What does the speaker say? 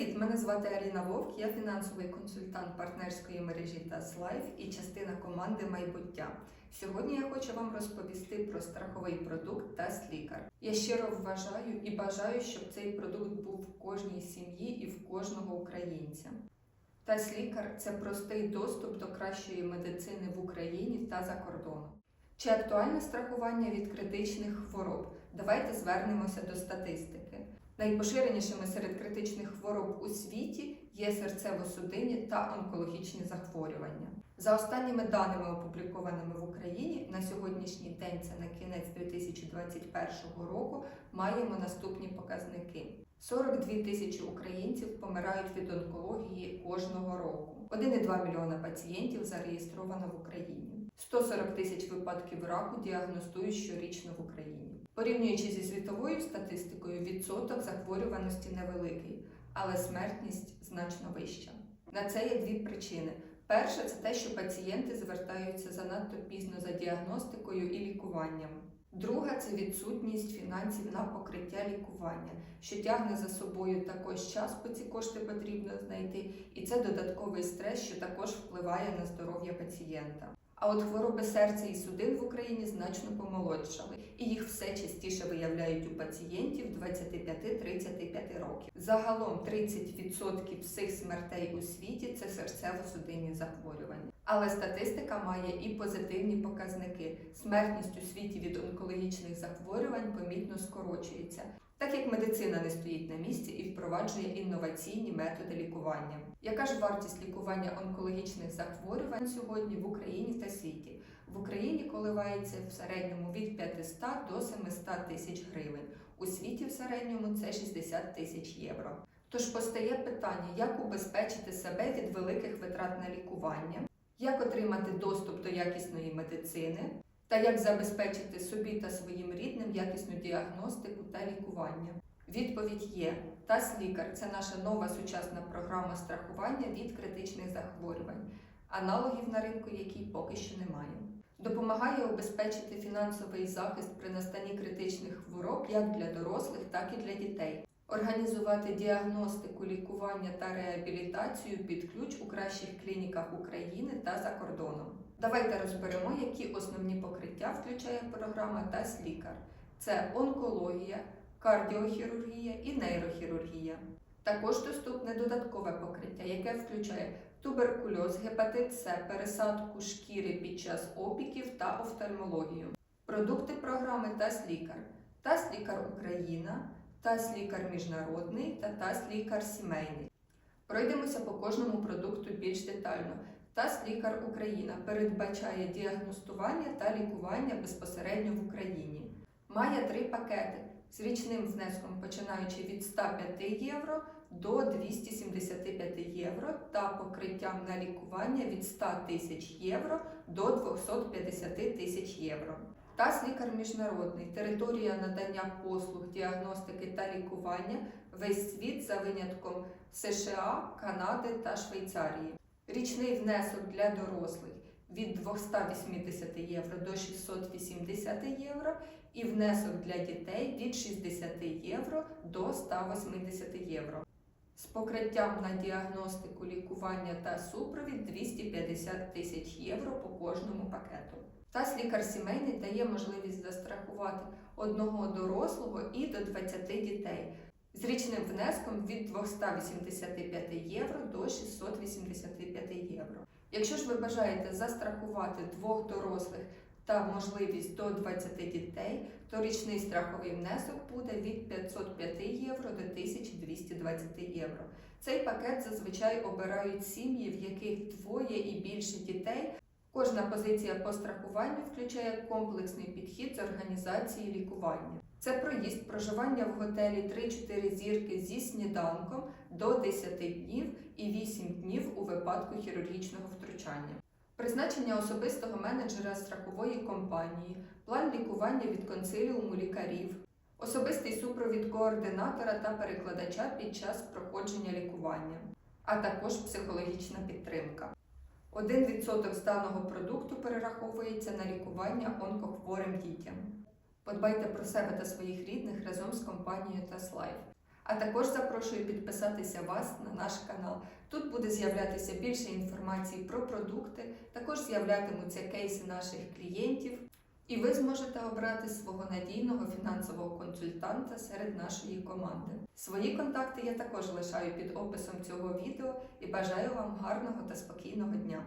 Привіт! Мене звати Аліна Вовк, я фінансовий консультант партнерської мережі TaskLife і частина команди майбуття. Сьогодні я хочу вам розповісти про страховий продукт TaskLікар. Я щиро вважаю і бажаю, щоб цей продукт був в кожній сім'ї і в кожного українця. TaskLікар – це простий доступ до кращої медицини в Україні та за кордоном. Чи актуальне страхування від критичних хвороб? Давайте звернемося до статистики. Найпоширенішими серед критичних хвороб у світі є серцево-судинні та онкологічні захворювання. За останніми даними, опублікованими в Україні, на сьогоднішній день, це на кінець 2021 року, маємо наступні показники: 42 тисячі українців помирають від онкології кожного року. 1,2 мільйона пацієнтів зареєстровано в Україні. 140 тисяч випадків раку діагностують щорічно в Україні. Порівнюючи зі світовою статистикою, відсоток захворюваності невеликий, але смертність значно вища. На це є дві причини. Перша це те, що пацієнти звертаються занадто пізно за діагностикою і лікуванням. Друга це відсутність фінансів на покриття лікування, що тягне за собою також час, бо ці кошти потрібно знайти, і це додатковий стрес, що також впливає на здоров'я пацієнта. А от хвороби серця і судин в Україні значно помолодшали, і їх все частіше виявляють у пацієнтів 25-35 років. Загалом 30% всіх смертей у світі це серцево-судинні захворювання. Але статистика має і позитивні показники. Смертність у світі від онкологічних захворювань помітно скорочується, так як медицина не стоїть на місці і впроваджує інноваційні методи лікування. Яка ж вартість лікування онкологічних захворювань сьогодні в Україні та світі? В Україні коливається в середньому від 500 до 700 тисяч гривень. У світі в середньому це 60 тисяч євро. Тож постає питання, як убезпечити себе від великих витрат на лікування, як отримати доступ до якісної медицини та як забезпечити собі та своїм рідним якісну діагностику та лікування. Відповідь є: ТАС-лікар це наша нова сучасна програма страхування від критичних захворювань, аналогів на ринку, якій поки що немає. Допомагає обезпечити фінансовий захист при настанні критичних хвороб як для дорослих, так і для дітей, організувати діагностику, лікування та реабілітацію під ключ у кращих клініках України та за кордоном. Давайте розберемо, які основні покриття включає програма ТАС-лікар. Це онкологія, кардіохірургія і нейрохірургія. Також доступне додаткове покриття, яке включає туберкульоз, гепатит С, пересадку шкіри під час опіків та офтальмологію. Продукти програми ТАС-лікар, ТАС-лікар Україна, ТАС-лікар міжнародний та ТАС-лікар сімейний. Пройдемося по кожному продукту більш детально. ТАС-лікар Україна передбачає діагностування та лікування безпосередньо в Україні. Має три пакети з річним внеском починаючи від 105 євро до 275 євро та покриттям на лікування від 100 тисяч євро до 250 тисяч євро. ТАС лікар міжнародний, територія надання послуг, діагностики та лікування, весь світ за винятком США, Канади та Швейцарії. Річний внесок для дорослих від 280 євро до 680 євро і внесок для дітей від 60 євро до 180 євро. З покриттям на діагностику, лікування та супровід 250 тисяч євро по кожному пакету. ТАС лікар сімейний дає можливість застрахувати одного дорослого і до 20 дітей з річним внеском від 285 євро до 685 євро. Якщо ж ви бажаєте застрахувати двох дорослих та можливість до 20 дітей, то річний страховий внесок буде від 505 євро до 1220 євро. Цей пакет зазвичай обирають сім'ї, в яких двоє і більше дітей. Кожна позиція по страхуванню включає комплексний підхід з організації лікування. Це проїзд, проживання в готелі 3-4 зірки зі сніданком до 10 днів і 8 днів у випадку хірургічного втручання. Призначення особистого менеджера страхової компанії, план лікування від консиліуму лікарів, особистий супровід координатора та перекладача під час проходження лікування, а також психологічна підтримка. 1% з даного продукту перераховується на лікування онкохворим дітям. Подбайте про себе та своїх рідних разом з компанією TaskLife. А також запрошую підписатися вас на наш канал. Тут буде з'являтися більше інформації про продукти, також з'являтимуться кейси наших клієнтів, і ви зможете обрати свого надійного фінансового консультанта серед нашої команди. Свої контакти я також лишаю під описом цього відео і бажаю вам гарного та спокійного дня.